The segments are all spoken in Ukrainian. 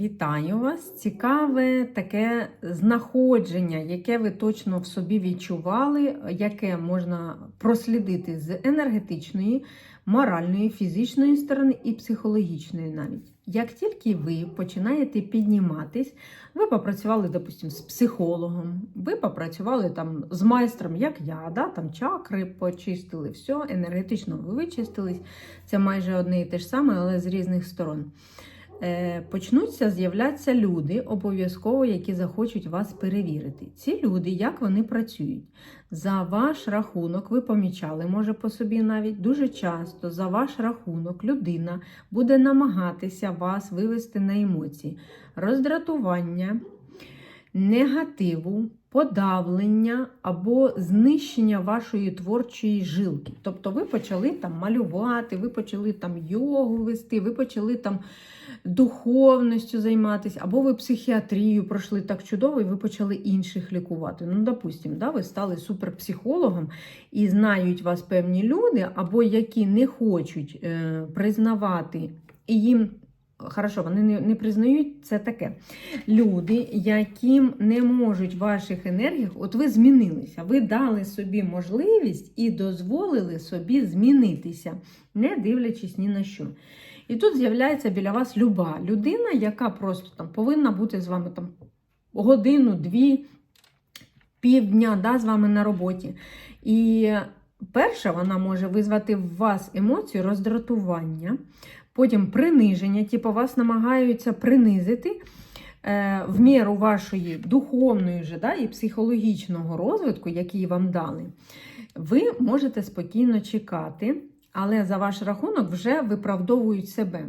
Вітаю вас! Цікаве таке знаходження, яке ви точно в собі відчували, яке можна прослідити з енергетичної, моральної, фізичної сторони і психологічної навіть. Як тільки ви починаєте підніматись, ви попрацювали, допустимо, з психологом, ви попрацювали там з майстром, як я, да, там чакри почистили, все, енергетично ви вичистились. Це майже одне і те ж саме, але з різних сторон. Е, почнуться з'являтися люди, обов'язково, які захочуть вас перевірити. Ці люди, як вони працюють? За ваш рахунок, ви помічали, може по собі навіть дуже часто за ваш рахунок людина буде намагатися вас вивести на емоції, роздратування, негативу, подавлення або знищення вашої творчої жилки. Тобто ви почали там малювати, ви почали там йогу вести, ви почали там духовністю займатися, або ви психіатрію пройшли так чудово, і ви почали інших лікувати. Ну, допустимо, да, ви стали суперпсихологом і знають вас певні люди, або які не хочуть е, признавати і їм. Хорошо, вони не, не признають це таке. Люди, яким не можуть ваших енергіях, от ви змінилися, ви дали собі можливість і дозволили собі змінитися, не дивлячись ні на що. І тут з'являється біля вас люба людина, яка просто там повинна бути з вами там годину, дві, півдня да, з вами на роботі. І перша вона може визвати в вас емоцію роздратування, потім приниження, типу вас намагаються принизити. е, В міру вашої духовної вже, да, і психологічного розвитку, який вам дали, ви можете спокійно чекати, але за ваш рахунок вже виправдовують себе.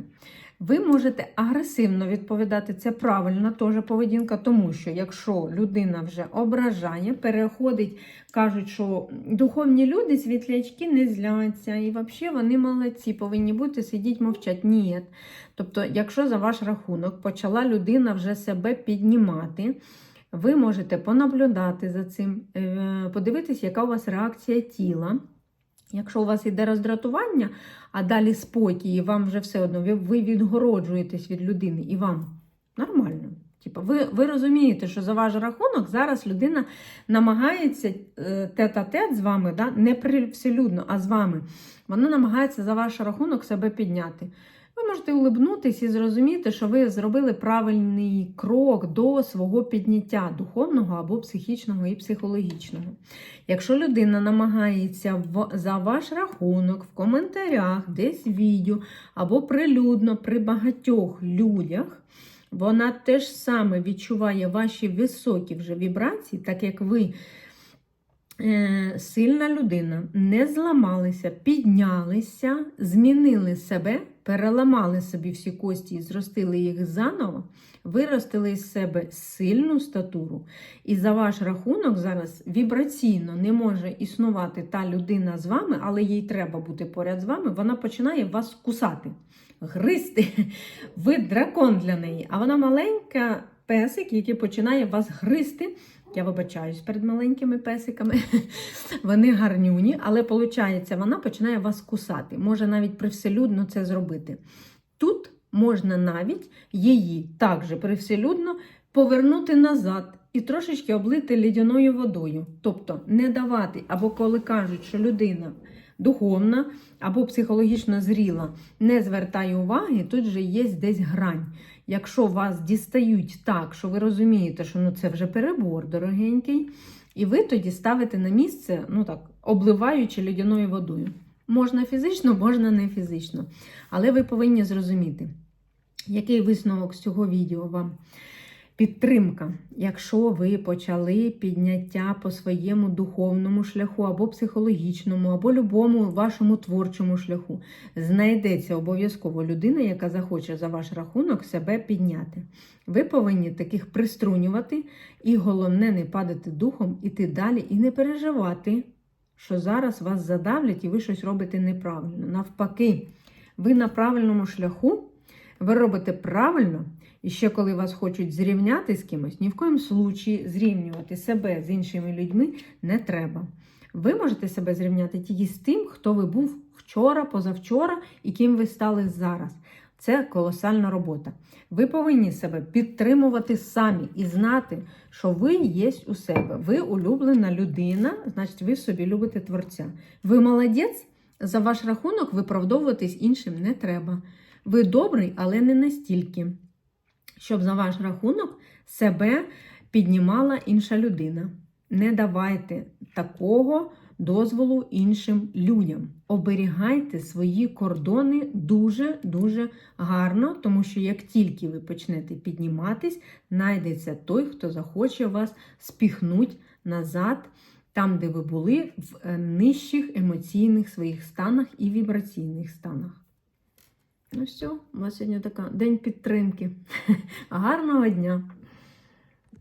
Ви можете агресивно відповідати, це правильна теж поведінка, тому що якщо людина вже ображає, переходить, кажуть, що духовні люди, світлячки не зляться, і взагалі вони молодці, повинні бути, сидіть, мовчать. Ні. Тобто, якщо за ваш рахунок почала людина вже себе піднімати, ви можете понаблюдати за цим, е, подивитись, яка у вас реакція тіла. Якщо у вас іде роздратування, а далі спокій, і вам вже все одно, ви, відгороджуєтесь від людини, і вам нормально. Типу, ви, ви розумієте, що за ваш рахунок зараз людина намагається е, тет-а-тет з вами, да, не привселюдно, а з вами. Вона намагається за ваш рахунок себе підняти. Ви можете улибнутись і зрозуміти, що ви зробили правильний крок до свого підняття духовного або психічного і психологічного. Якщо людина намагається за ваш рахунок в коментарях, десь в відео або прилюдно при багатьох людях, вона теж саме відчуває ваші високі вже вібрації, так як ви. Е, Сильна людина, не зламалися, піднялися, змінили себе, переламали собі всі кості і зростили їх заново, виростили із себе сильну статуру. І за ваш рахунок зараз вібраційно не може існувати та людина з вами, але їй треба бути поряд з вами, вона починає вас кусати, гризти. Ви дракон для неї, а вона маленька песик, який починає вас гризти. Я вибачаюсь перед маленькими песиками. Вони гарнюні, але виходить, вона починає вас кусати. Може навіть привселюдно це зробити. Тут можна навіть її також привселюдно повернути назад і трошечки облити лідяною водою. Тобто не давати, або коли кажуть, що людина духовна або психологічно зріла, не звертає уваги, тут же є десь грань. Якщо вас дістають так, що ви розумієте, що ну це вже перебор дорогенький, і ви тоді ставите на місце, ну так, обливаючи льодяною водою. Можна фізично, можна не фізично. Але ви повинні зрозуміти, який висновок з цього відео вам. Підтримка, якщо ви почали підняття по своєму духовному шляху, або психологічному, або любому вашому творчому шляху, знайдеться обов'язково людина, яка захоче за ваш рахунок себе підняти. Ви повинні таких приструнювати, і головне не падати духом, іти далі і не переживати, що зараз вас задавлять і ви щось робите неправильно. Навпаки, ви на правильному шляху, ви робите правильно. І ще коли вас хочуть зрівняти з кимось, ні в коїм случаї зрівнювати себе з іншими людьми не треба. Ви можете себе зрівняти тільки з тим, хто ви був вчора, позавчора і ким ви стали зараз. Це колосальна робота. Ви повинні себе підтримувати самі і знати, що ви є у себе. Ви улюблена людина, значить, ви собі любите творця. Ви молодець, за ваш рахунок виправдовуватись іншим не треба. Ви добрий, але не настільки, щоб за ваш рахунок себе піднімала інша людина. Не давайте такого дозволу іншим людям. Оберігайте свої кордони дуже-дуже гарно, тому що як тільки ви почнете підніматись, знайдеться той, хто захоче вас спіхнуть назад, там, де ви були, в е, нижчих емоційних своїх станах і вібраційних станах. Ну все, у вас сьогодні така день підтримки. Гарного дня!